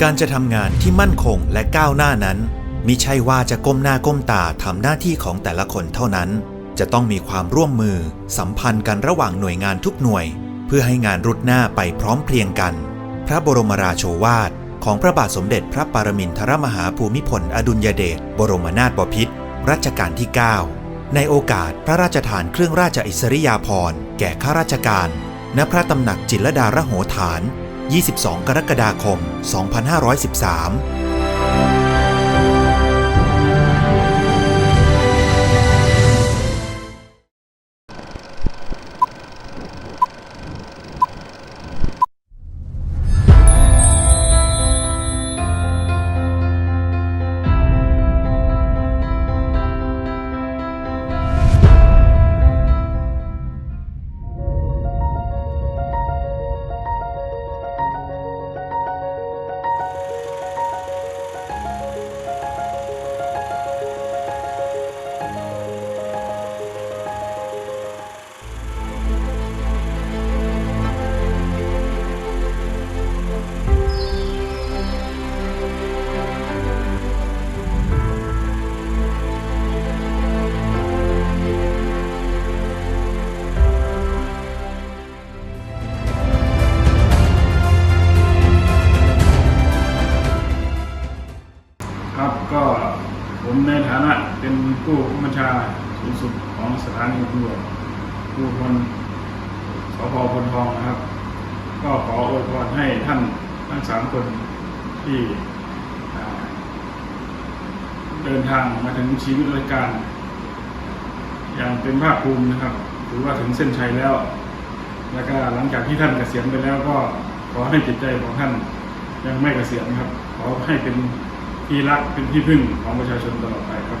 การจะทำงานที่มั่นคงและก้าวหน้านั้นมิใช่ว่าจะก้มหน้าก้มตาทำหน้าที่ของแต่ละคนเท่านั้น จะต้องมีความร่วมมือ สัมพันธ์กันระหว่างหน่วยงานทุกหน่วย เพื่อให้งานรุดหน้าไปพร้อมเพรียงกัน พระบรมราโชวาทของพระบาทสมเด็จพระปรมินทรมหาภูมิพล อดุลยเดชบรมนาถบพิตรรัชกาลที่ 9 ในโอกาสพระราชทานเครื่องราชอิสริยาภรณ์แก่ข้าราชการ ณพระตำหนักจิตรลดารโหฐาน 22 กรกฎาคม 2513 ผู้พลสพพลทองนะครับ ก็ขออวยพรให้ท่านทั้งสามคนที่เดินทางมาถึงชีวิตราชการ อย่างเป็นภาคภูมินะครับถือว่าถึงเส้นชัยแล้ว แล้วก็หลังจากที่ท่านเกษียณไปแล้วก็ขอให้จิตใจของท่านยังไม่เกษียณครับ ขอให้เป็นที่รักเป็นที่พึ่งของประชาชนตลอดไปครับ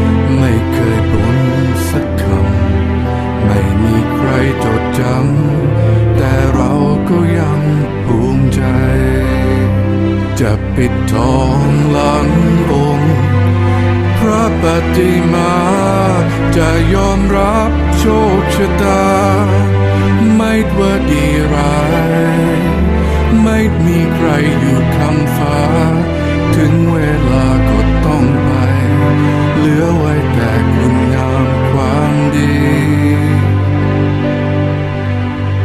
ไม่เคยบ่นสักคำ ไม่มีใครจดจำ แต่เราก็ยังภูมิใจ จะปิดทองหลังองค์ พระปฏิมา จะยอมรับโชคชะตา ไม่ว่าดีร้าย ไม่มีใครอยู่คำฟ้า ถึงเวลาก็ต้อง เหลือไว้แต่คุณงามความดี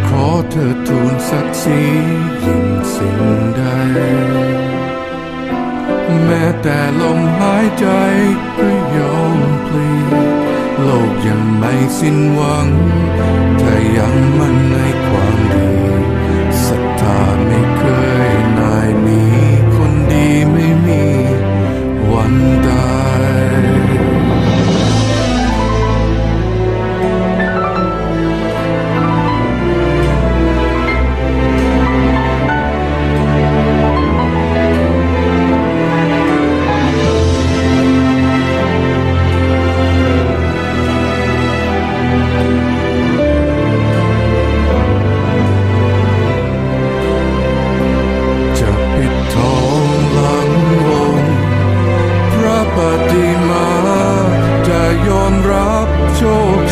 ขอเธอทูลศักดิ์ศรียิ่งสิ่งใด แม้แต่ลมหายใจก็ยอมพลีโลกยังไม่สิ้นหวังถ้ายังมั่นใน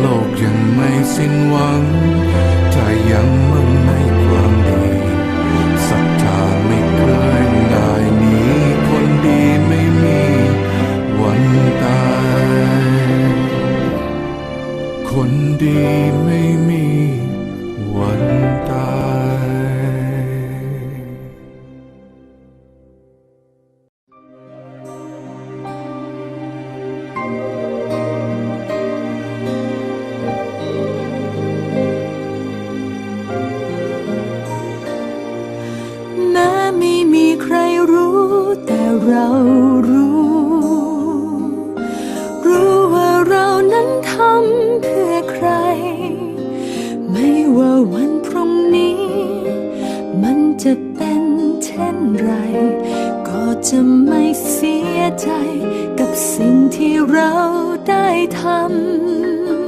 โลกยังไม่สิ้นหวัง ถ้ายังมั่นในความดีศรัทธาไม่เคยง่ายหนีคนดีไม่มีวันตาย คนดีไม่ จะไม่เสียใจกับสิ่งที่เราได้ท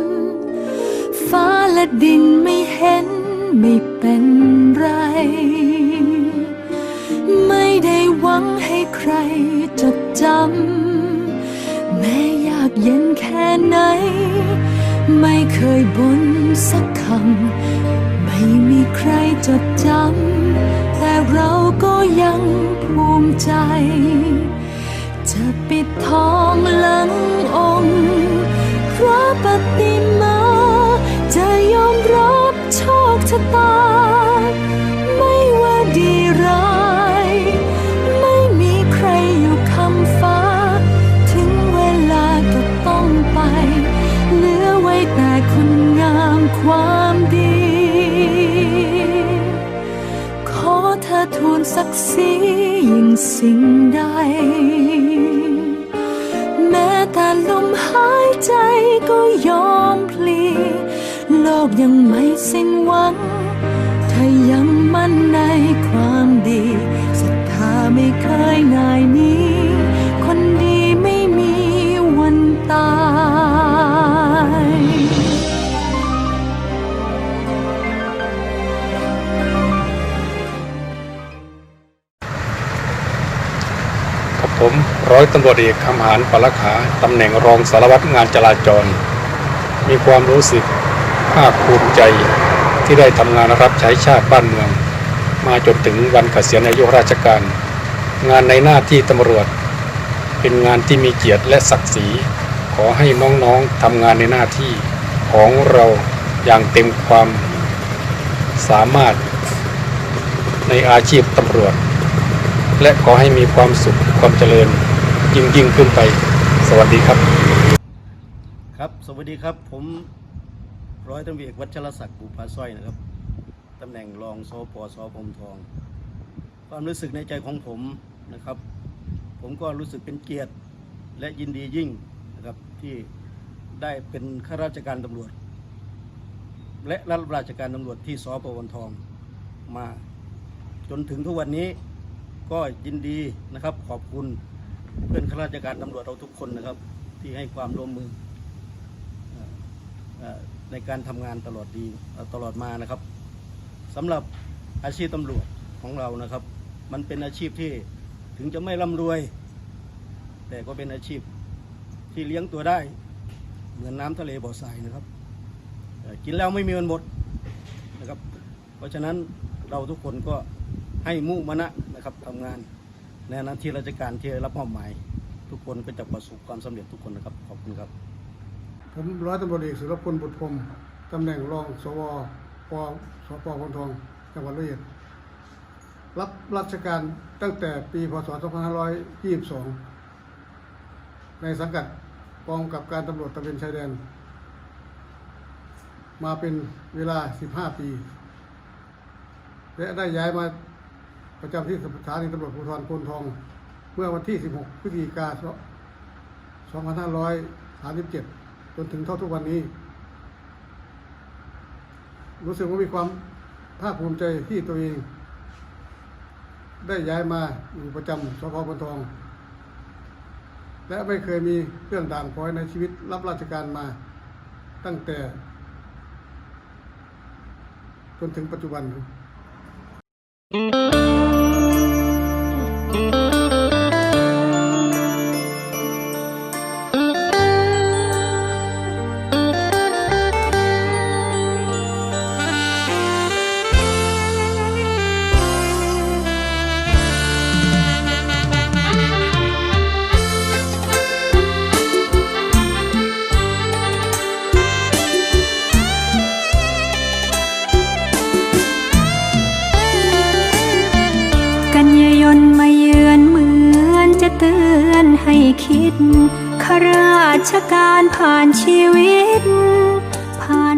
ำ ฟ้าและดินไม่เห็นไม่เป็นไร ไม่ได้หวังให้ใครจดจำ แม้ยากเย็นแค่ไหน ไม่เคยบ่นสักคำ ไม่มีใครจดจำ เราก็ยังภูมิใจ จะปิดทองหลังองค์พระปฏิมาจะยอม สิ่งใด แม้แต่ลมหายใจก็ยอมพลี โลกยังไม่สิ้นหวัง ถ้ายังมั่นใน ร้อยตำรวจเอกคำหานปลขาตำแหน่งรองสารวัตรงานจราจร มีความรู้สึกภาคภูมิใจที่ได้ทำงานรับใช้ชาติบ้านเมือง มาจนถึงวันเกษียณอายุราชการ งานในหน้าที่ตำรวจ เป็นงานที่มีเกียรติและศักดิ์ศรี ขอให้น้องๆทำงานในหน้าที่ของเราอย่างเต็มความสามารถในอาชีพตำรวจ และขอให้มีความสุขความเจริญ ยิ่งยิ่งขึ้นไป สวัสดีครับ ครับสวัสดีครับ ผมร้อยตำรวจเอกวัชรศักดิ์บุภาสร้อยนะครับตำแหน่งรองสปสพรมทอง ความรู้สึกในใจของผมนะครับ ผมก็รู้สึกเป็นเกียรติและยินดียิ่งนะครับที่ได้เป็นข้าราชการตำรวจ และรับราชการตำรวจที่สปวทองมาจนถึงทุกวันนี้ก็ยินดีนะครับขอบคุณ เพื่อนข้าราชการตำรวจเราทุกคนนะครับ ที่ให้ความร่วมมือในการทำงานตลอดดีตลอดมานะครับสำหรับอาชีพตำรวจของเรานะครับ มันเป็นอาชีพที่ถึงจะไม่ร่ำรวย แต่ก็เป็นอาชีพที่เลี้ยงตัวได้ เหมือนน้ำทะเลบ่อทรายนะครับกินแล้วไม่มีวันหมดนะครับ เพราะฉะนั้นเราทุกคนก็ให้มุ่งมนะนะครับทำงาน ในหน้าที่ราชการที่รับมอบหมาย ทุกคนก็จะประสบความสำเร็จทุกคนนะครับ ขอบคุณครับ ผมร้อยตำรวจเอกสุรพลบุตรพรมตำแหน่งรองสวปสปพนทองจังหวัดร้อยอ็ดรับราชการตั้งแต่ปีพศ 2522 ในสังกัดกองกับการตำรวจตระเวนชายแดน มาเป็นเวลา 15 ปี และได้ย้ายมา ประจำที่สถานีตำรวจภูธรโพนทอง เมื่อวันที่ 16 พฤศจิกายน 2537 จนถึงเท่าทุกวันนี้ รู้สึกว่ามีความภาคภูมิใจที่ตัวเอง ได้ย้ายมาอยู่ประจำสพบนทอง และไม่เคยมีเรื่องด่างพร้อยในชีวิตรับราชการมาตั้งแต่ จนถึงปัจจุบัน ข้าราชการผ่านชีวิต ผ่าน